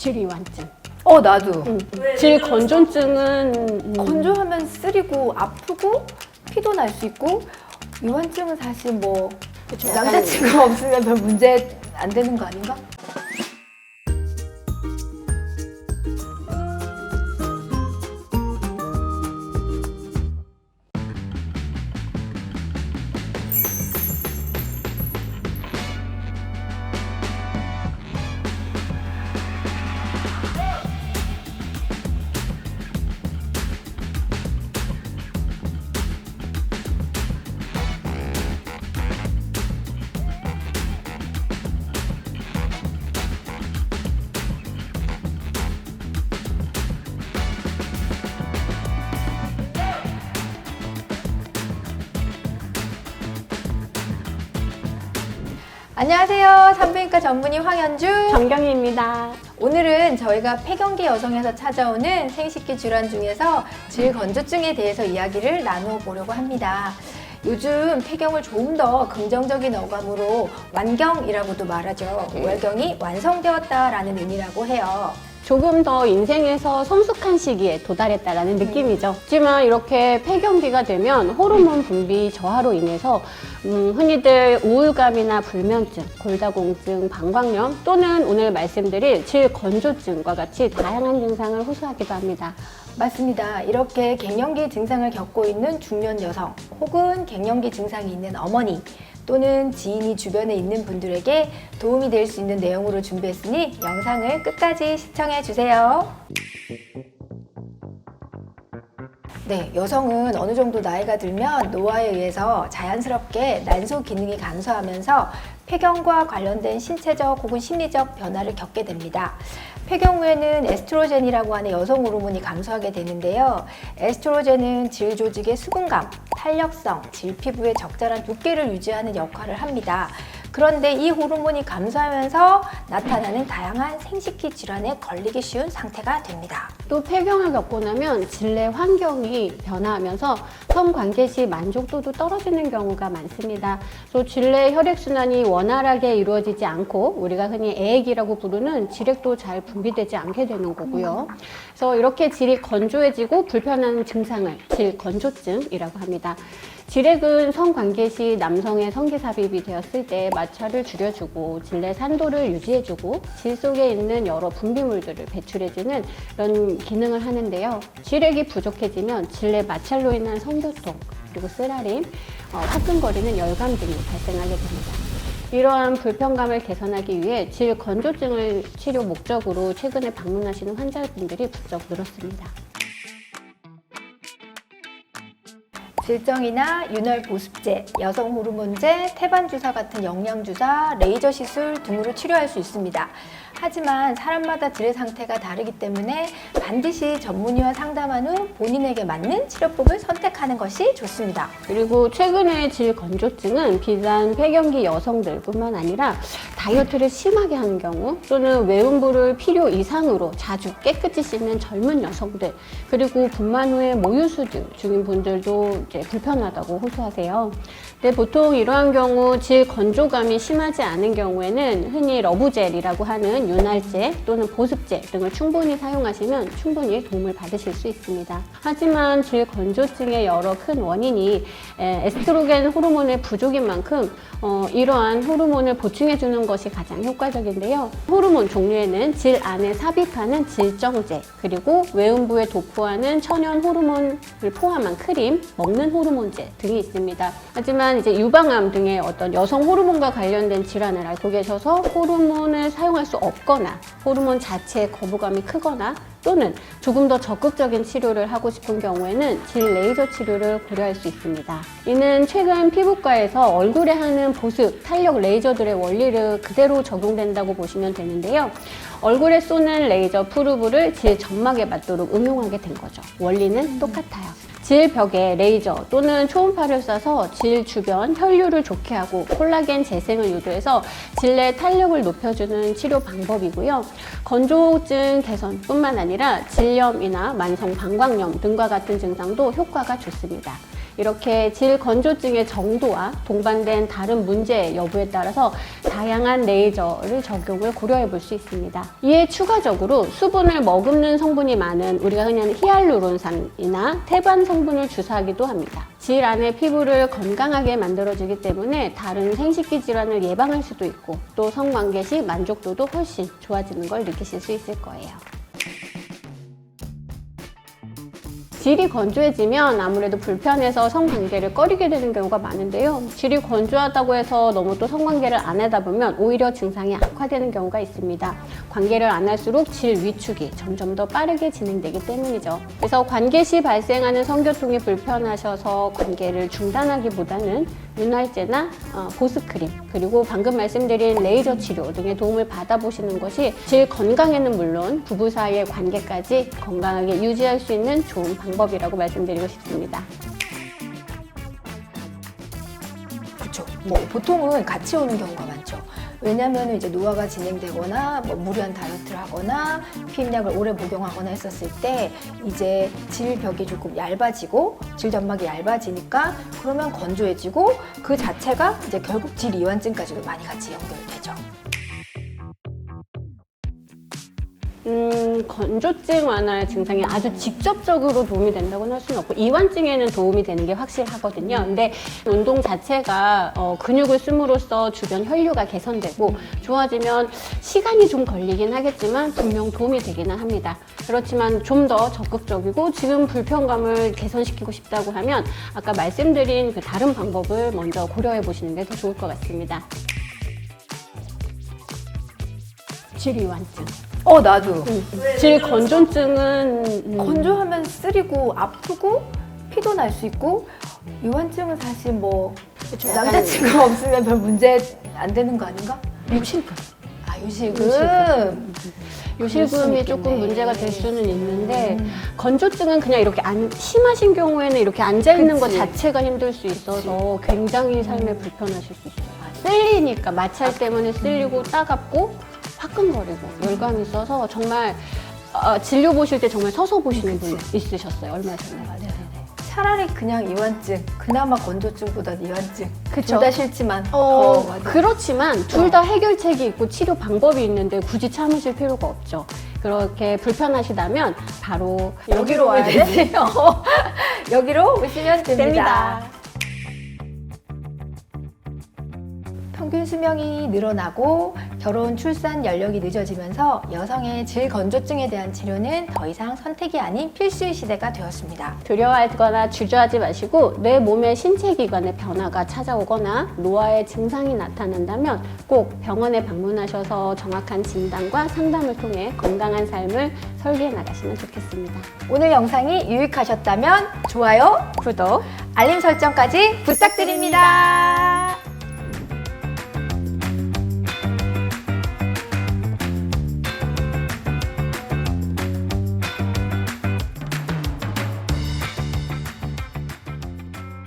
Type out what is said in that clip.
질이완증. 어 나도 음. 질 건조증은 음, 건조하면 쓰리고 아프고 피도 날 수 있고 이완증은 사실 뭐 남자친구가 없으면 별 문제 안 되는 거 아닌가? 안녕하세요. 산부인과 전문의 황현주. 정경희입니다. 오늘은 저희가 폐경기 여성에서 찾아오는 생식기 질환 중에서 질건조증에 대해서 이야기를 나누어 보려고 합니다. 요즘 폐경을 조금 더 긍정적인 어감으로 완경이라고도 말하죠. 월경이 완성되었다라는 의미라고 해요. 조금 더 인생에서 성숙한 시기에 도달했다라는 느낌이죠. 하지만 이렇게 폐경기가 되면 호르몬 분비 저하로 인해서 음, 흔히들 우울감이나 불면증, 골다공증, 방광염 또는 오늘 말씀드릴 질건조증과 같이 다양한 증상을 호소하기도 합니다. 맞습니다. 이렇게 갱년기 증상을 겪고 있는 중년 여성 혹은 갱년기 증상이 있는 어머니 또는 지인이 주변에 있는 분들에게 도움이 될 수 있는 내용으로 준비했으니 영상을 끝까지 시청해 주세요. 네, 여성은 어느 정도 나이가 들면 노화에 의해서 자연스럽게 난소 기능이 감소하면서 폐경과 관련된 신체적 혹은 심리적 변화를 겪게 됩니다. 폐경 후에는 에스트로겐이라고 하는 여성 호르몬이 감소하게 되는데요. 에스트로겐은 질 조직의 수분감, 탄력성, 질 피부의 적절한 두께를 유지하는 역할을 합니다. 그런데 이 호르몬이 감소하면서 나타나는 다양한 생식기 질환에 걸리기 쉬운 상태가 됩니다. 또 폐경을 겪고 나면 질내 환경이 변화하면서 성관계 시 만족도도 떨어지는 경우가 많습니다. 또 질내 혈액순환이 원활하게 이루어지지 않고 우리가 흔히 애액이라고 부르는 질액도 잘 분비되지 않게 되는 거고요. 그래서 이렇게 질이 건조해지고 불편한 증상을 질건조증이라고 합니다. 질액은 성관계 시 남성의 성기 삽입이 되었을 때 마찰을 줄여주고 질내 산도를 유지해주고 질 속에 있는 여러 분비물들을 배출해주는 이런 기능을 하는데요. 질액이 부족해지면 질내 마찰로 인한 성교통 그리고 쓰라림, 어, 화끈거리는 열감 등이 발생하게 됩니다. 이러한 불편감을 개선하기 위해 질 건조증을 치료 목적으로 최근에 방문하시는 환자분들이 부쩍 늘었습니다. 질정이나 윤활 보습제, 여성 호르몬제, 태반 주사 같은 영양 주사, 레이저 시술 등으로 치료할 수 있습니다. 하지만 사람마다 질의 상태가 다르기 때문에 반드시 전문의와 상담한 후 본인에게 맞는 치료법을 선택하는 것이 좋습니다. 그리고 최근에 질 건조증은 비단 폐경기 여성들뿐만 아니라 다이어트를 심하게 하는 경우 또는 외음부를 필요 이상으로 자주 깨끗이 씻는 젊은 여성들 그리고 분만 후에 모유수유 중인 분들도 이제 불편하다고 호소하세요. 근데 보통 이러한 경우 질 건조감이 심하지 않은 경우에는 흔히 러브젤이라고 하는 윤활제 또는 보습제 등을 충분히 사용하시면 충분히 도움을 받으실 수 있습니다. 하지만 질 건조증의 여러 큰 원인이 에, 에스트로겐 호르몬의 부족인 만큼 어, 이러한 호르몬을 보충해 주는 것이 가장 효과적인데요. 호르몬 종류에는 질 안에 삽입하는 질정제, 그리고 외음부에 도포하는 천연 호르몬을 포함한 크림, 먹는 호르몬제 등이 있습니다. 하지만 이제 유방암 등의 어떤 여성 호르몬과 관련된 질환을 앓고 계셔서 호르몬을 사용할 수 없거나 호르몬 자체에 거부감이 크거나 또는 조금 더 적극적인 치료를 하고 싶은 경우에는 질 레이저 치료를 고려할 수 있습니다. 이는 최근 피부과에서 얼굴에 하는 보습, 탄력 레이저들의 원리를 그대로 적용된다고 보시면 되는데요. 얼굴에 쏘는 레이저 프루브를 질 점막에 맞도록 응용하게 된 거죠. 원리는 똑같아요. 질 벽에 레이저 또는 초음파를 쏴서 질 주변 혈류를 좋게 하고 콜라겐 재생을 유도해서 질내 탄력을 높여주는 치료 방법이고요. 건조증 개선뿐만 아니라 질염이나 만성 방광염 등과 같은 증상도 효과가 좋습니다. 이렇게 질 건조증의 정도와 동반된 다른 문제 여부에 따라서 다양한 레이저를 적용을 고려해 볼 수 있습니다. 이에 추가적으로 수분을 머금는 성분이 많은 우리가 흔히 히알루론산이나 태반 성분을 주사하기도 합니다. 질 안의 피부를 건강하게 만들어주기 때문에 다른 생식기 질환을 예방할 수도 있고 또 성관계 시 만족도도 훨씬 좋아지는 걸 느끼실 수 있을 거예요. 질이 건조해지면 아무래도 불편해서 성관계를 꺼리게 되는 경우가 많은데요. 질이 건조하다고 해서 너무 또 성관계를 안 하다 보면 오히려 증상이 악화되는 경우가 있습니다. 관계를 안 할수록 질 위축이 점점 더 빠르게 진행되기 때문이죠. 그래서 관계 시 발생하는 성교통이 불편하셔서 관계를 중단하기보다는 윤활제나 어, 보습크림 그리고 방금 말씀드린 레이저 치료 등의 도움을 받아보시는 것이 질 건강에는 물론 부부 사이의 관계까지 건강하게 유지할 수 있는 좋은 방법이라고 말씀드리고 싶습니다. 그렇죠. 뭐 보통은 같이 오는 경우가 많죠. 왜냐하면 이제 노화가 진행되거나 뭐 무리한 다이어트를 하거나 피임약을 오래 복용하거나 했었을 때 이제 질벽이 조금 얇아지고 질 점막이 얇아지니까 그러면 건조해지고 그 자체가 이제 결국 질 이완증까지도 많이 같이 연결 건조증 완화의 증상이 아주 직접적으로 도움이 된다고는 할 수는 없고 이완증에는 도움이 되는 게 확실하거든요. 근데 운동 자체가 어, 근육을 씀으로써 주변 혈류가 개선되고 좋아지면 시간이 좀 걸리긴 하겠지만 분명 도움이 되기는 합니다. 그렇지만 좀 더 적극적이고 지금 불편감을 개선시키고 싶다고 하면 아까 말씀드린 그 다른 방법을 먼저 고려해 보시는 게 더 좋을 것 같습니다. 질이완증. 어 나도 음. 질 건조증은 음, 건조하면 쓰리고 아프고 피도 날 수 있고 이완증은 사실 뭐 남자친구가 없으면 별 문제 안 되는 거 아닌가? 요실금. 아 요실금이 있겠네. 조금 문제가 될 수는 있는데 음. 건조증은 그냥 이렇게 안, 심하신 경우에는 이렇게 앉아 있는 것 그치. 자체가 힘들 수 있어서 굉장히 삶에 불편하실 수 있어요. 쓸리니까 마찰 때문에 쓸리고 따갑고 화끈거리고 열감이 있어서 정말 어, 진료 보실 때 정말 서서 보시는 분 있으셨어요 얼마 전에. 차라리 그냥 이완증, 그나마 건조증보다 이완증. 그쵸. 둘다 싫지만 어, 더 맞아. 그렇지만 둘 다 해결책이 있고 치료 방법이 있는데 굳이 참으실 필요가 없죠. 그렇게 불편하시다면 바로 여기로 와야. 되세요. 여기로 오시면 됩니다. 됩니다. 평균 수명이 늘어나고 결혼 출산 연령이 늦어지면서 여성의 질 건조증에 대한 치료는 더 이상 선택이 아닌 필수의 시대가 되었습니다. 두려워하거나 주저하지 마시고 내 몸의 신체 기관에 변화가 찾아오거나 노화의 증상이 나타난다면 꼭 병원에 방문하셔서 정확한 진단과 상담을 통해 건강한 삶을 설계해 나가시면 좋겠습니다. 오늘 영상이 유익하셨다면 좋아요, 구독 알림 설정까지 부탁드립니다.